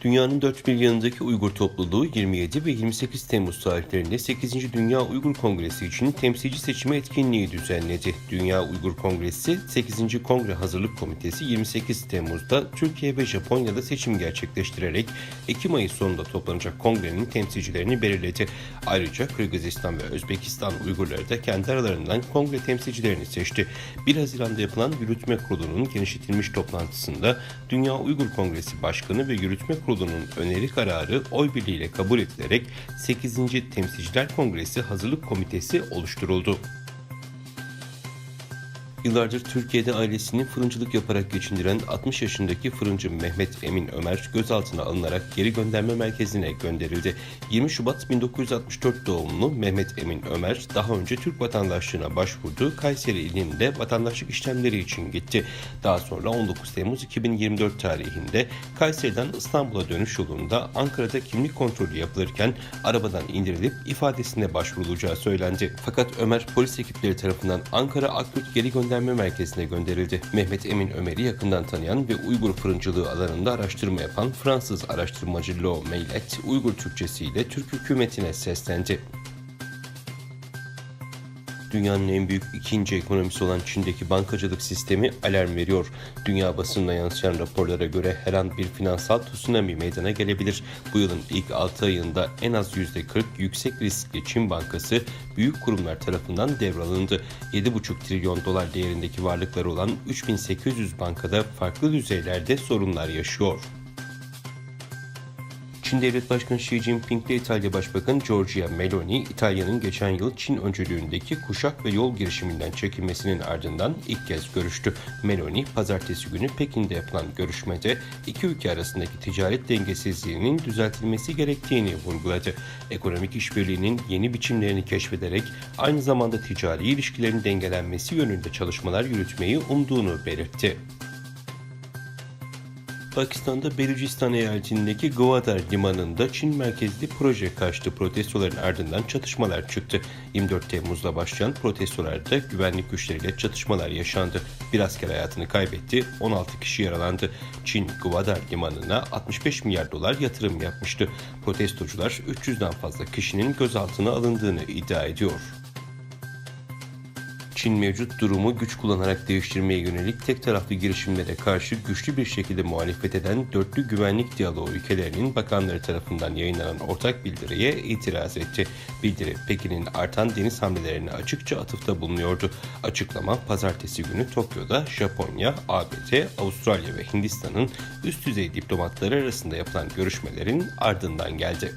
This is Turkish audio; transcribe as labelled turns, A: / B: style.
A: Dünyanın dört bir yanındaki Uygur topluluğu 27 ve 28 Temmuz tarihlerinde 8. Dünya Uygur Kongresi için temsilci seçimi etkinliği düzenledi. Dünya Uygur Kongresi 8. Kongre Hazırlık Komitesi 28 Temmuz'da Türkiye ve Japonya'da seçim gerçekleştirerek Ekim ayı sonunda toplanacak kongrenin temsilcilerini belirledi. Ayrıca Kırgızistan ve Özbekistan Uygurları da kendi aralarından kongre temsilcilerini seçti. 1 Haziran'da yapılan Yürütme Kurulu'nun genişletilmiş toplantısında Dünya Uygur Kongresi Başkanı ve Yürütme Kurulu'nun öneri kararı oy birliğiyle kabul edilerek 8. Temsilciler Kongresi Hazırlık Komitesi oluşturuldu. Yıllardır Türkiye'de ailesini fırıncılık yaparak geçindiren 60 yaşındaki fırıncı Mehmet Emin Ömer gözaltına alınarak geri gönderme merkezine gönderildi. 20 Şubat 1964 doğumlu Mehmet Emin Ömer daha önce Türk vatandaşlığına başvurdu. Kayseri ilinde vatandaşlık işlemleri için gitti. Daha sonra 19 Temmuz 2024 tarihinde Kayseri'den İstanbul'a dönüş yolunda Ankara'da kimlik kontrolü yapılırken arabadan indirilip ifadesine başvurulacağı söylendi. Fakat Ömer polis ekipleri tarafından Ankara Akyurt geri gönderme merkezine gönderildi. Mehmet Emin Ömer'i yakından tanıyan ve Uygur fırıncılığı alanında araştırma yapan Fransız araştırmacı Lo Meylet, Uygur Türkçesi ile Türk hükümetine seslendi. Dünyanın en büyük ikinci ekonomisi olan Çin'deki bankacılık sistemi alarm veriyor. Dünya basınına yansıyan raporlara göre her an bir finansal tsunami meydana gelebilir. Bu yılın ilk 6 ayında en az %40 yüksek riskli Çin Bankası büyük kurumlar tarafından devralındı. 7,5 trilyon dolar değerindeki varlıkları olan 3800 bankada farklı düzeylerde sorunlar yaşıyor. Çin Devlet Başkanı Xi Jinping ile İtalya Başbakanı Giorgia Meloni, İtalya'nın geçen yıl Çin öncülüğündeki kuşak ve yol girişiminden çekilmesinin ardından ilk kez görüştü. Meloni, pazartesi günü Pekin'de yapılan görüşmede iki ülke arasındaki ticaret dengesizliğinin düzeltilmesi gerektiğini vurguladı. Ekonomik işbirliğinin yeni biçimlerini keşfederek aynı zamanda ticari ilişkilerin dengelenmesi yönünde çalışmalar yürütmeyi umduğunu belirtti. Pakistan'da Belucistan eyaletindeki Gwadar limanında Çin merkezli proje karşıtı protestoların ardından çatışmalar çıktı. 24 Temmuz'da başlayan protestolarda güvenlik güçleriyle çatışmalar yaşandı. Bir asker hayatını kaybetti, 16 kişi yaralandı. Çin Gwadar limanına 65 milyar dolar yatırım yapmıştı. Protestocular 300'den fazla kişinin gözaltına alındığını iddia ediyor. Çin mevcut durumu güç kullanarak değiştirmeye yönelik tek taraflı girişimlere karşı güçlü bir şekilde muhalefet eden dörtlü güvenlik diyaloğu ülkelerinin bakanları tarafından yayınlanan ortak bildiriye itiraz etti. Bildiri Pekin'in artan deniz hamlelerine açıkça atıfta bulunuyordu. Açıklama pazartesi günü Tokyo'da Japonya, ABD, Avustralya ve Hindistan'ın üst düzey diplomatları arasında yapılan görüşmelerin ardından geldi.